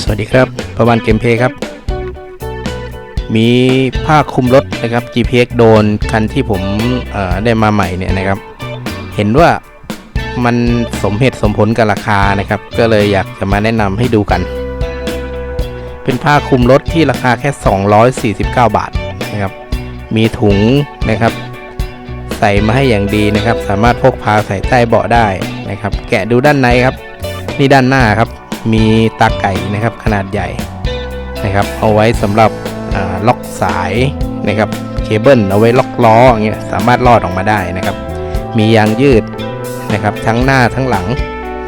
สวัสดีครับ ประวันเกมเพลย์ครับ มีผ้าคลุมรถนะครับ GPX โดนคันที่ผมได้มาใหม่เนี่ยนะครับ เห็นว่ามันสมเหตุสมผลกับราคานะครับ ก็เลยอยากจะมาแนะนำให้ดูกัน เป็นผ้าคลุมรถที่ราคาแค่ 249 บาทนะครับ มีถุงนะครับ ใส่มาให้อย่างดีนะครับ สามารถพกพาใส่ใต้เบาะได้นะครับ แกะดูด้านในครับ นี่ด้านหน้าครับ มีตาไก่นะครับขนาดใหญ่นะครับ เอาไว้สำหรับล็อกสายนะครับเคเบิลเอาไว้ล็อกล้ออย่างเงี้ยสามารถลอดออกมาได้นะครับ มียางยืดนะครับทั้งหน้าทั้งหลัง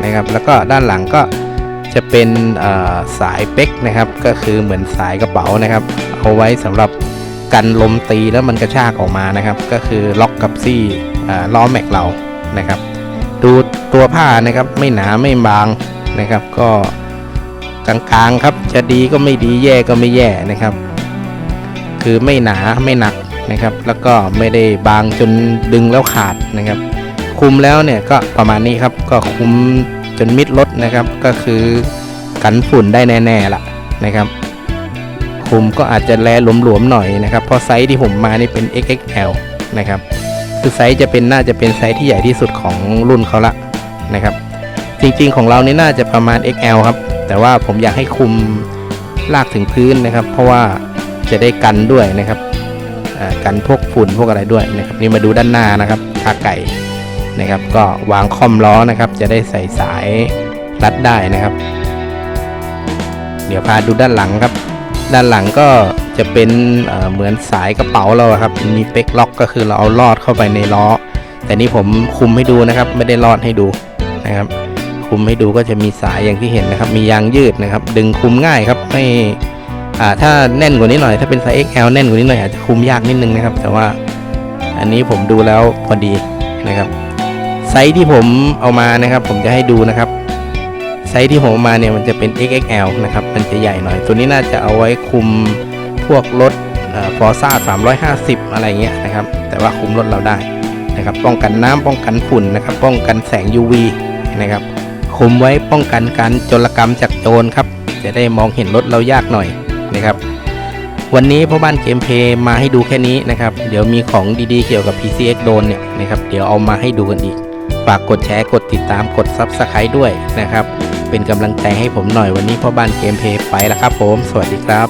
นะครับ แล้วก็ด้านหลังก็จะเป็นสายเป๊กนะครับ ก็คือเหมือนสายกระเป๋านะครับ เอาไว้สำหรับกันลมตีแล้วมันกระชากออกมานะครับ ก็คือล็อกกับซี่ล้อแม็กเรานะครับ ดูตัวผ้านะครับไม่หนาไม่บาง นะครับ ก็กลางๆครับจะดีก็ไม่ดีแย่ก็ไม่แย่นะครับ คือไม่หนาไม่หนักนะครับ แล้วก็ไม่ได้บางจนดึงแล้วขาดนะครับ คุมแล้วเนี่ยก็ประมาณนี้ครับก็คุมจนมิดรถนะครับ ก็คือกันฝุ่นได้แน่ๆละนะครับคุมก็อาจจะแลหลวมๆหน่อยนะครับ เพราะไซส์ที่ผมมานี่เป็น XXL นะครับ คือไซส์จะเป็นน่าจะเป็นไซส์ที่ใหญ่ที่สุดของรุ่นเขาละนะครับ จริงๆของเราเนี่ยน่าจะประมาณ XL ครับ แต่ว่าผมอยากให้คุมลากถึงพื้นนะครับ เพราะว่าจะได้กันด้วยนะครับอ่ากันพวกฝุ่นพวกอะไรด้วยนะครับ นี่มาดูด้านหน้านะครับทาไก่นะครับ ก็วางคอมล้อนะครับ จะได้ใส่สายรัดได้นะครับ เดี๋ยวพาดูด้านหลังครับ ด้านหลังก็จะเป็นเเหมือนสายกระเป๋าเราครับ มีเป๊กล็อกก็คือเราเอาลอดเข้าไปในล้อ แต่นี่ผมคุมให้ดูนะครับ ไม่ได้ลอดให้ดูนะครับ คุมให้ดูก็จะมีสายอย่างที่เห็นนะครับ มียางยืดนะครับ ดึงคุมง่ายครับไม่ถ้าแน่นกว่านี้หน่อย ถ้าเป็นไซส์ XL แน่นกว่านี้หน่อยอาจจะคุมยากนิดนึงนะครับ แต่ว่าอันนี้ผมดูแล้วพอดีนะครับ ไซส์ที่ผมเอามานะครับ ผมจะให้ดูนะครับ ไซส์ที่ผมเอามาเนี่ยมันจะเป็น XXL นะครับ มันจะใหญ่หน่อย ตัวนี้น่าจะเอาไว้คุมพวกรถฟอร์ซ่า350 อะไรเงี้ยนะครับ แต่ว่าคุมรถเราได้นะครับ ป้องกันน้ำป้องกันฝุ่นนะครับ ป้องกันแสง UV นะครับ คุมไว้ป้องกันการโจรกรรมจากโจรครับ จะได้มองเห็นรถเรายากหน่อยนะครับ วันนี้พ่อบ้านเกมเพย์มาให้ดูแค่นี้นะครับ เดี๋ยวมีของดีๆเกี่ยวกับ PCX โดนเนี่ยนะครับเดี๋ยวเอามาให้ดูกันอีก ฝากกดแชร์กดติดตามกด s u b สไครต์ด้วยนะครับ เป็นกำลังใจให้ผมหน่อยวันนี้พ่อบ้านเกมเพย์ไปแล้วครับผม สวัสดีครับ